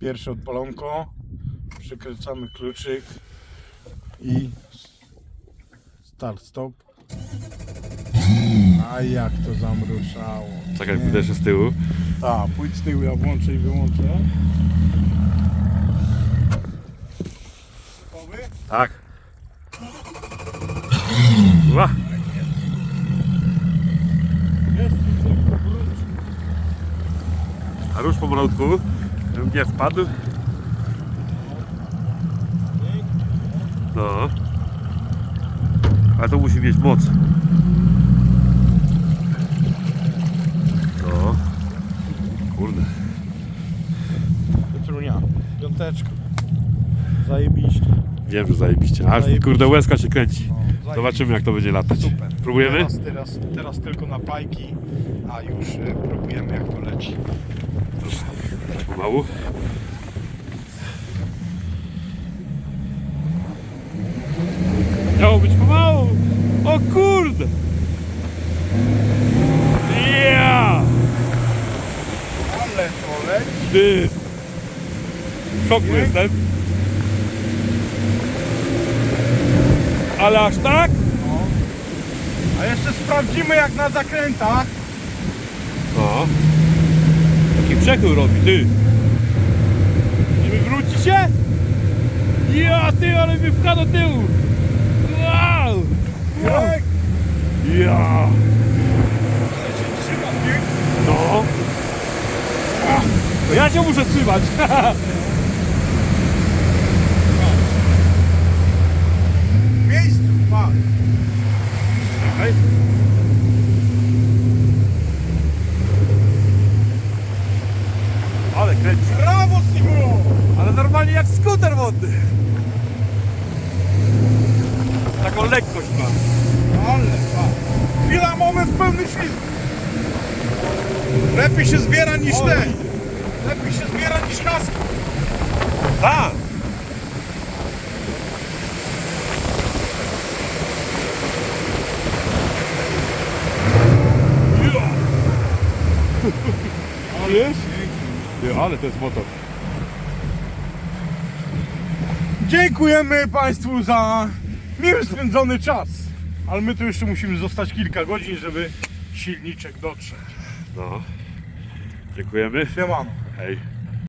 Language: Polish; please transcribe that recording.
Pierwsze odpalonko. Przykręcamy kluczyk i start stop. A jak to zamruszało. Tak jak uderzę z tyłu. Tak, pójdź z tyłu, ja włączę i wyłączę. Gotowy? Tak. Ła. Jest. A rusz pomalutku, żebym nie wpadł. No. Ale to musi mieć moc. No. Kurde. Wytrunia. Piąteczka. Zajebiście. Wiem, że zajebiście. Aż Zajebiście. kurde łezka się kręci. No, Zobaczymy jak to będzie latać. Super. Próbujemy? Teraz, teraz, teraz tylko na pajki, a już y, próbujemy jak to leci. Pomału. Miało być pomału! O kurde! Ja! Ale to leci. Ty! W szoku jestem. Ale aż tak? No. A jeszcze sprawdzimy jak na zakrętach. No. Przechył robi, ty. Nie wywróci się? Ja, ty, ale mi wka do tyłu. Wow! Ja! Nie? No. Ja cię muszę trzymać. Ale kręci. Brawo, Simo! Ale normalnie jak skuter wodny. Taką lekkość ma. Ale patrz. Chwila, moment, pełny ślizg. Lepiej się zbiera niż Oj. ten. Lepiej się zbiera niż kaski. Tak. Ja. Ale? Ty, ale to jest motor. Dziękujemy Państwu za miły spędzony czas. Ale my tu jeszcze musimy zostać kilka godzin, żeby silniczek dotrzeć. No. Dziękujemy. Siemano. Hej.